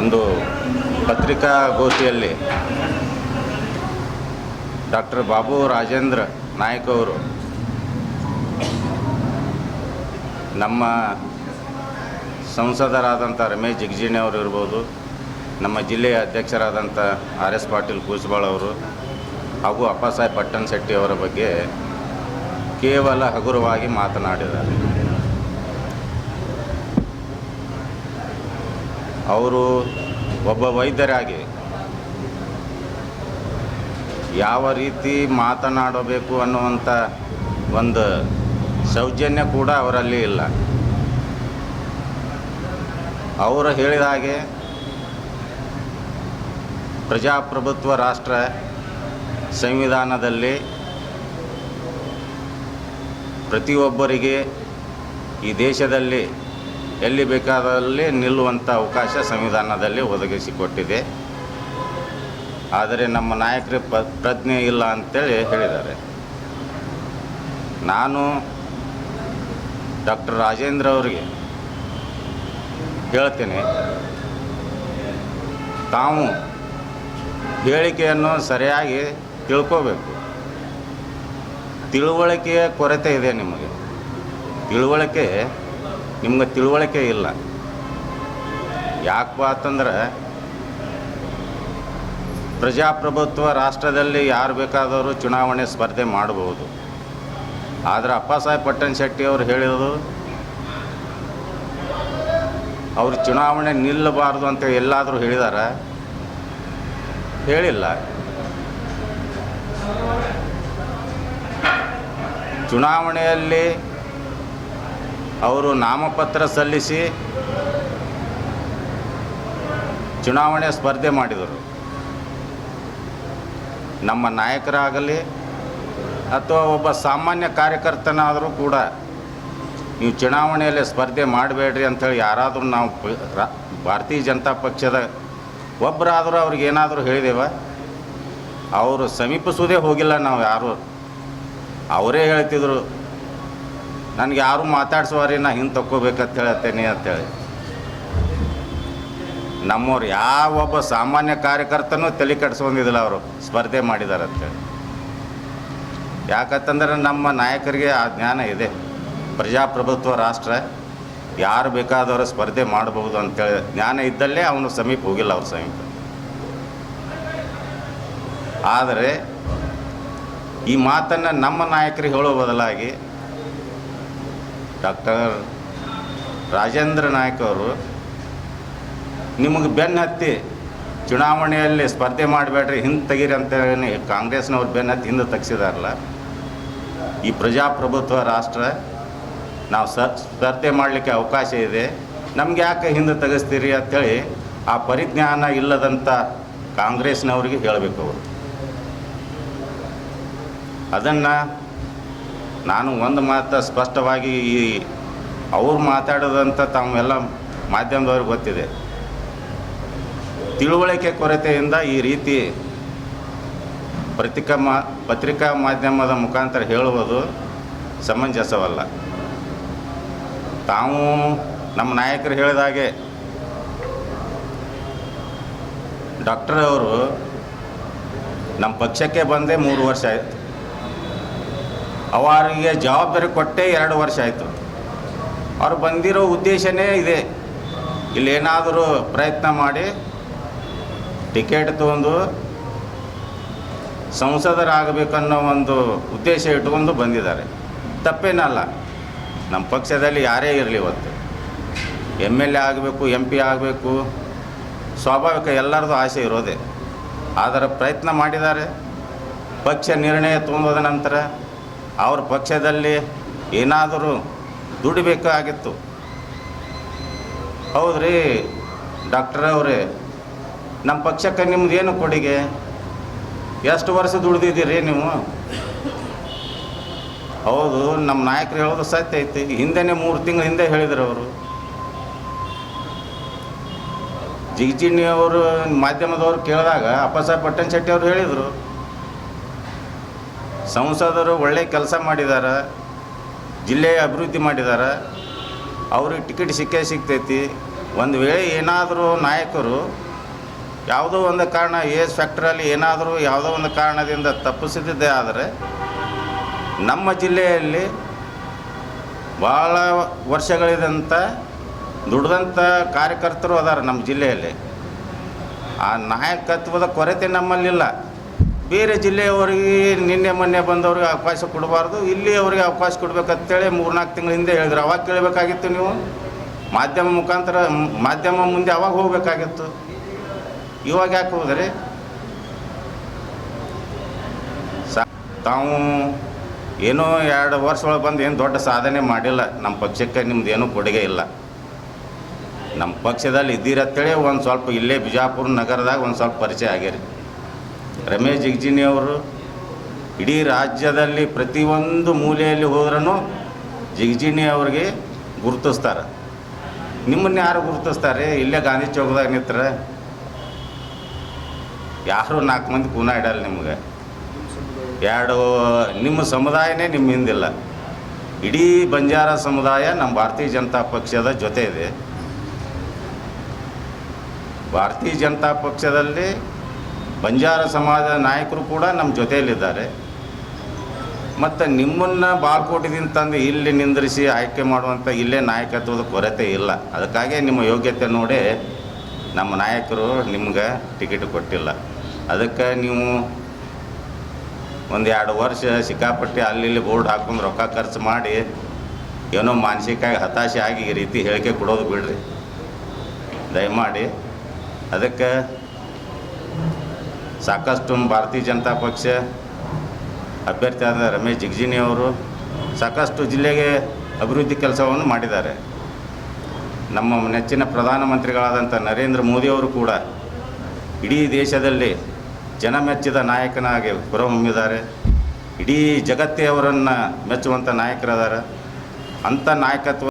ಒಂದು ಪತ್ರಿಕಾಗೋಷ್ಠಿಯಲ್ಲಿ ಡಾಕ್ಟರ್ ಬಾಬು ರಾಜೇಂದ್ರ ನಾಯಕ್ ಅವರು ನಮ್ಮ ಸಂಸದರಾದಂಥ ರಮೇಶ್ ಜಿಗಜಿಣಿ ಅವರು ಇರ್ಬೋದು, ನಮ್ಮ ಜಿಲ್ಲೆಯ ಅಧ್ಯಕ್ಷರಾದಂಥ ಆರ್ ಎಸ್ ಪಾಟೀಲ್ ಕೂಸ್ಬಾಳ್ ಅವರು ಹಾಗೂ ಅಪ್ಪಾಸಾಹೇಬ್ ಪಟ್ಟಣ್ ಶೆಟ್ಟಿ ಅವರ ಬಗ್ಗೆ ಕೇವಲ ಹಗುರವಾಗಿ ಮಾತನಾಡಿದ್ದಾರೆ. ಅವರು ಒಬ್ಬ ವೈದ್ಯರಾಗಿ ಯಾವ ರೀತಿ ಮಾತನಾಡಬೇಕು ಅನ್ನುವಂಥ ಒಂದು ಸೌಜನ್ಯ ಕೂಡ ಅವರಲ್ಲಿ ಇಲ್ಲ. ಅವರು ಹೇಳಿದ ಹಾಗೆ ಪ್ರಜಾಪ್ರಭುತ್ವ ರಾಷ್ಟ್ರ ಸಂವಿಧಾನದಲ್ಲಿ ಪ್ರತಿಯೊಬ್ಬರಿಗೆ ಈ ದೇಶದಲ್ಲಿ ಎಲ್ಲಿ ಬೇಕಾದಲ್ಲಿ ನಿಲ್ಲುವಂಥ ಅವಕಾಶ ಸಂವಿಧಾನದಲ್ಲಿ ಒದಗಿಸಿಕೊಟ್ಟಿದೆ ಆದರೆ ನಮ್ಮ ನಾಯಕರ ಪ್ರಜ್ಞೆ ಇಲ್ಲ ಅಂತೇಳಿ ಹೇಳಿದ್ದಾರೆ. ನಾನು ಡಾಕ್ಟರ್ ರಾಜೇಂದ್ರ ಅವರಿಗೆ ಹೇಳ್ತೇನೆ, ತಾವು ಹೇಳಿಕೆಯನ್ನು ಸರಿಯಾಗಿ ತಿಳ್ಕೋಬೇಕು. ತಿಳುವಳಿಕೆಯ ಕೊರತೆ ಇದೆ ನಿಮಗೆ. ತಿಳುವಳಿಕೆ ನಿಮ್ಗೆ ತಿಳುವಳಿಕೆ ಇಲ್ಲ. ಯಾಕಪ್ಪ ಅಂತಂದ್ರೆ, ಪ್ರಜಾಪ್ರಭುತ್ವ ರಾಷ್ಟ್ರದಲ್ಲಿ ಯಾರು ಬೇಕಾದವರು ಚುನಾವಣೆ ಸ್ಪರ್ಧೆ ಮಾಡಬಹುದು. ಆದರೆ ಅಪ್ಪಾಸಾಹೇಬ್ ಪಟ್ಟಣ ಶೆಟ್ಟಿ ಅವರು ಹೇಳಿದರು ಅವರು ಚುನಾವಣೆ ನಿಲ್ಲಬಾರ್ದು ಅಂತ ಎಲ್ಲಾದರೂ ಹೇಳಿದಾರ? ಹೇಳಿಲ್ಲ. ಚುನಾವಣೆಯಲ್ಲಿ ಅವರು ನಾಮಪತ್ರ ಸಲ್ಲಿಸಿ ಚುನಾವಣೆ ಸ್ಪರ್ಧೆ ಮಾಡಿದರು. ನಮ್ಮ ನಾಯಕರಾಗಲಿ ಅಥವಾ ಒಬ್ಬ ಸಾಮಾನ್ಯ ಕಾರ್ಯಕರ್ತನಾದರೂ ಕೂಡ ನೀವು ಚುನಾವಣೆಯಲ್ಲಿ ಸ್ಪರ್ಧೆ ಮಾಡಬೇಡ್ರಿ ಅಂಥೇಳಿ ಯಾರಾದರೂ ನಾವು ಭಾರತೀಯ ಜನತಾ ಪಕ್ಷದ ಒಬ್ಬರಾದರೂ ಅವ್ರಿಗೆ ಏನಾದರೂ ಹೇಳಿದೇವ? ಅವರು ಸಮೀಪಿಸೋದೇ ಹೋಗಿಲ್ಲ ನಾವು ಯಾರು. ಅವರೇ ಹೇಳ್ತಿದ್ರು ನನಗೆ ಯಾರು ಮಾತಾಡ್ಸುವಾರಿ ನಾ ಹಿಂಗೆ ತಕ್ಕೋಬೇಕಂತ ಹೇಳತ್ತೇನೆ ಅಂತೇಳಿ. ನಮ್ಮವ್ರು ಯಾವ ಒಬ್ಬ ಸಾಮಾನ್ಯ ಕಾರ್ಯಕರ್ತನೂ ತಲೆ ಕೆಡಿಸ್ಕೊಂಡಿದ್ದಿಲ್ಲ ಅವರು, ಸ್ಪರ್ಧೆ ಮಾಡಿದ್ದಾರೆ ಅಂತೇಳಿ. ಯಾಕಂತಂದ್ರೆ ನಮ್ಮ ನಾಯಕರಿಗೆ ಆ ಜ್ಞಾನ ಇದೆ. ಪ್ರಜಾಪ್ರಭುತ್ವ ರಾಷ್ಟ್ರ, ಯಾರು ಬೇಕಾದವರು ಸ್ಪರ್ಧೆ ಮಾಡಬಹುದು ಅಂತೇಳಿ. ಜ್ಞಾನ ಇದ್ದಲ್ಲೇ ಅವನು ಸಮೀಪ ಹೋಗಿಲ್ಲ ಅವ್ರ ಸಮೀಪ. ಆದರೆ ಈ ಮಾತನ್ನು ನಮ್ಮ ನಾಯಕರಿಗೆ ಹೇಳೋ ಬದಲಾಗಿ ಡಾಕ್ಟರ್ ರಾಜೇಂದ್ರ ನಾಯ್ಕ ಅವರು ನಿಮಗೆ ಬೆನ್ನು ಹತ್ತಿ ಚುನಾವಣೆಯಲ್ಲಿ ಸ್ಪರ್ಧೆ ಮಾಡಬೇಡ್ರಿ, ಹಿಂದೆ ತೆಗೀರಿ ಅಂತ ಕಾಂಗ್ರೆಸ್ನವ್ರು ಬೆನ್ನು ಹತ್ತಿ ಹಿಂದೆ ತೆಗ್ಸಿದಾರಲ್ಲ. ಈ ಪ್ರಜಾಪ್ರಭುತ್ವ ರಾಷ್ಟ್ರ, ನಾವು ಸ್ಪರ್ಧೆ ಮಾಡಲಿಕ್ಕೆ ಅವಕಾಶ ಇದೆ. ನಮ್ಗೆ ಯಾಕೆ ಹಿಂದೆ ತೆಗೆಸ್ತೀರಿ ಅಂಥೇಳಿ ಆ ಪರಿಜ್ಞಾನ ಇಲ್ಲದಂಥ ಕಾಂಗ್ರೆಸ್ನವ್ರಿಗೆ ಹೇಳಬೇಕು ಅವರು. ಅದನ್ನು ನಾನು ಒಂದು ಮಾತು ಸ್ಪಷ್ಟವಾಗಿ ಈ ಅವ್ರು ಮಾತಾಡೋದಂತ ತಾವೆಲ್ಲ ಮಾಧ್ಯಮದವ್ರಿಗೆ ಗೊತ್ತಿದೆ. ತಿಳುವಳಿಕೆ ಕೊರತೆಯಿಂದ ಈ ರೀತಿ ಪತ್ರಿಕಾ ಮಾ, ಪತ್ರಿಕಾ ಮಾಧ್ಯಮದ ಮುಖಾಂತರ ಹೇಳುವುದು ಸಮಂಜಸವಲ್ಲ. ತಾವು ನಮ್ಮ ನಾಯಕರು ಹೇಳಿದ ಹಾಗೆ ಡಾಕ್ಟರ್ ಅವರು ನಮ್ಮ ಪಕ್ಷಕ್ಕೆ ಬಂದೇ ಮೂರು ವರ್ಷ ಆಯಿತು. ಅವರಿಗೆ ಜವಾಬ್ದಾರಿ ಕೊಟ್ಟೇ ಎರಡು ವರ್ಷ ಆಯಿತು. ಅವ್ರು ಬಂದಿರೋ ಉದ್ದೇಶನೇ ಇದೆ. ಇಲ್ಲೇನಾದರೂ ಪ್ರಯತ್ನ ಮಾಡಿ ಟಿಕೆಟ್ ತಗೊಂಡು ಸಂಸದರಾಗಬೇಕನ್ನೋ ಒಂದು ಉದ್ದೇಶ ಇಟ್ಕೊಂಡು ಬಂದಿದ್ದಾರೆ. ತಪ್ಪೇನಲ್ಲ ನಮ್ಮ ಪಕ್ಷದಲ್ಲಿ ಯಾರೇ ಇರಲಿ ಇವತ್ತು. ಎಂ ಎಲ್ ಎ ಆಗಬೇಕು, ಎಂ ಪಿ ಆಗಬೇಕು, ಸ್ವಾಭಾವಿಕ ಎಲ್ಲರದು ಆಸೆ ಇರೋದೇ. ಆದರೆ ಪ್ರಯತ್ನ ಮಾಡಿದ್ದಾರೆ. ಪಕ್ಷ ನಿರ್ಣಯ ತಗೊಂಡೋದ ನಂತರ ಅವ್ರ ಪಕ್ಷದಲ್ಲಿ ಏನಾದರೂ ದುಡಿಬೇಕಾಗಿತ್ತು. ಹೌದ್ರಿ ಡಾಕ್ಟರ್ ಅವರೇ, ನಮ್ಮ ಪಕ್ಷಕ್ಕೆ ನಿಮ್ದು ಏನು ಕೊಡುಗೆ? ಎಷ್ಟು ವರ್ಷ ದುಡ್ದಿದ್ದೀರಿ ನೀವು? ಹೌದು, ನಮ್ಮ ನಾಯಕರು ಹೇಳೋದು ಸತ್ಯ ಐತಿ. ಹಿಂದೆನೇ ಮೂರು ತಿಂಗಳ ಹಿಂದೆ ಹೇಳಿದ್ರು ಅವರು. ಜಿಗ್ಜಿಣ್ಣಿ ಅವರು ಮಾಧ್ಯಮದವ್ರು ಕೇಳಿದಾಗ ಅಪ್ಪಸಾಹೇಬ್ ಪಟ್ಟಣ ಶೆಟ್ಟಿ ಅವರು ಹೇಳಿದರು. ಸಂಸದರು ಒಳ್ಳೆ ಕೆಲಸ ಮಾಡಿದ್ದಾರೆ ಜಿಲ್ಲೆಯ ಅಭಿವೃದ್ಧಿ ಮಾಡಿದ್ದಾರೆ ಅವ್ರಿಗೆ ಟಿಕೆಟ್ ಸಿಕ್ಕೇ ಸಿಗ್ತೈತಿ. ಒಂದು ವೇಳೆ ಏನಾದರೂ ನಾಯಕರು ಯಾವುದೋ ಒಂದು ಕಾರಣ ಏಜ್ ಫ್ಯಾಕ್ಟ್ರಲ್ಲಿ ಏನಾದರೂ ಯಾವುದೋ ಒಂದು ಕಾರಣದಿಂದ ತಪ್ಪಿಸಿದ್ದೇ ಆದರೆ ನಮ್ಮ ಜಿಲ್ಲೆಯಲ್ಲಿ ಭಾಳ ವರ್ಷಗಳಿದಂಥ ದುಡ್ದಂಥ ಕಾರ್ಯಕರ್ತರು ಅದಾರ ನಮ್ಮ ಜಿಲ್ಲೆಯಲ್ಲಿ. ಆ ನಾಯಕತ್ವದ ಕೊರತೆ ನಮ್ಮಲ್ಲಿಲ್ಲ. ಬೇರೆ ಜಿಲ್ಲೆಯವರಿಗೆ ನಿನ್ನೆ ಮೊನ್ನೆ ಬಂದವ್ರಿಗೆ ಅವಕಾಶ ಕೊಡಬಾರ್ದು. ಇಲ್ಲಿ ಅವರಿಗೆ ಅವಕಾಶ ಕೊಡ್ಬೇಕಂತೇಳಿ ಮೂರ್ನಾಲ್ಕು ತಿಂಗಳ ಹಿಂದೆ ಹೇಳಿದ್ರು. ಅವಾಗ ಕೇಳಬೇಕಾಗಿತ್ತು ನೀವು. ಮಾಧ್ಯಮ ಮುಖಾಂತರ, ಮಾಧ್ಯಮ ಮುಂದೆ ಅವಾಗ ಹೋಗಬೇಕಾಗಿತ್ತು. ಇವಾಗ ಯಾಕೆ ಹೋದ್ರಿ? ತಾವು ಏನೋ ಎರಡು ವರ್ಷ ಒಳಗೆ ಬಂದು ಏನು ದೊಡ್ಡ ಸಾಧನೆ ಮಾಡಿಲ್ಲ. ನಮ್ಮ ಪಕ್ಷಕ್ಕೆ ನಿಮ್ದು ಏನೂ ಕೊಡುಗೆ ಇಲ್ಲ. ನಮ್ಮ ಪಕ್ಷದಲ್ಲಿ ಇದ್ದೀರತ್ತೇಳಿ ಒಂದು ಸ್ವಲ್ಪ ಇಲ್ಲೇ ಬಿಜಾಪುರ ನಗರದಾಗ ಒಂದು ಸ್ವಲ್ಪ ಪರಿಚಯ ಆಗ್ಯಾರಿ ರಮೇಶ್ ಜಿಗ್ಜಿನಿ ಅವರು ಇಡೀ ರಾಜ್ಯದಲ್ಲಿ ಪ್ರತಿಯೊಂದು ಮೂಲೆಯಲ್ಲಿ ಹೋದ್ರೂ ಜಿಗ್ಜಿನಿ ಅವ್ರಿಗೆ ಗುರುತಿಸ್ತಾರೆ. ನಿಮ್ಮನ್ನ ಯಾರು ಗುರುತಿಸ್ತಾರೆ? ಇಲ್ಲೇ ಗಾಂಧಿ ಚೌಕದಾಗ ನಿಂತ್ರ ಯಾರು ನಾಲ್ಕು ಮಂದಿ ಕೂನ ಇಡಲ್ಲ ನಿಮಗೆ. ಎರಡು ನಿಮ್ಮ ಸಮುದಾಯನೇ ನಿಮ್ಮ ಹಿಂದಿಲ್ಲ. ಇಡೀ ಬಂಜಾರ ಸಮುದಾಯ ನಮ್ಮ ಭಾರತೀಯ ಜನತಾ ಪಕ್ಷದ ಜೊತೆ ಇದೆ. ಭಾರತೀಯ ಜನತಾ ಪಕ್ಷದಲ್ಲಿ ಬಂಜಾರ ಸಮಾಜದ ನಾಯಕರು ಕೂಡ ನಮ್ಮ ಜೊತೆಯಲ್ಲಿದ್ದಾರೆ. ಮತ್ತು ನಿಮ್ಮನ್ನು ಬಾಲ್ಕೋಟದಿಂದ ತಂದು ಇಲ್ಲಿ ನಿಂದ್ರಿಸಿ ಆಯ್ಕೆ ಮಾಡುವಂಥ ಇಲ್ಲೇ ನಾಯಕತ್ವದ ಕೊರತೆ ಇಲ್ಲ. ಅದಕ್ಕಾಗಿ ನಿಮ್ಮ ಯೋಗ್ಯತೆ ನೋಡಿ ನಮ್ಮ ನಾಯಕರು ನಿಮ್ಗೆ ಟಿಕೆಟ್ ಕೊಟ್ಟಿಲ್ಲ. ಅದಕ್ಕೆ ನೀವು ಒಂದು ಎರಡು ವರ್ಷ ಸಿಕ್ಕಾಪಟ್ಟೆ ಅಲ್ಲಿ ಬೋರ್ಡ್ ಹಾಕೊಂಡು ರೊಕ್ಕ ಖರ್ಚು ಮಾಡಿ ಏನೋ ಮಾನಸಿಕವಾಗಿ ಹತಾಶೆ ಆಗಿ ಈ ರೀತಿ ಹೇಳಿಕೆ ಕೊಡೋದು ಬಿಡ್ರಿ. ದಯಮಾಡಿ ಅದಕ್ಕೆ ಸಾಕಷ್ಟು ಭಾರತೀಯ ಜನತಾ ಪಕ್ಷ ಅಭ್ಯರ್ಥಿ ಆದ ರಮೇಶ್ ಜಿಗ್ಜಿನಿ ಅವರು ಸಾಕಷ್ಟು ಜಿಲ್ಲೆಗೆ ಅಭಿವೃದ್ಧಿ ಕೆಲಸವನ್ನು ಮಾಡಿದ್ದಾರೆ. ನಮ್ಮ ನೆಚ್ಚಿನ ಪ್ರಧಾನಮಂತ್ರಿಗಳಾದಂಥ ನರೇಂದ್ರ ಮೋದಿಯವರು ಕೂಡ ಇಡೀ ದೇಶದಲ್ಲಿ ಜನಮೆಚ್ಚಿದ ನಾಯಕನಾಗಿ ಹೊರಹೊಮ್ಮಿದ್ದಾರೆ. ಇಡೀ ಜಗತ್ತೇ ಅವರನ್ನು ಮೆಚ್ಚುವಂಥ ನಾಯಕರಿದ್ದಾರೆ ಅಂಥ ನಾಯಕತ್ವ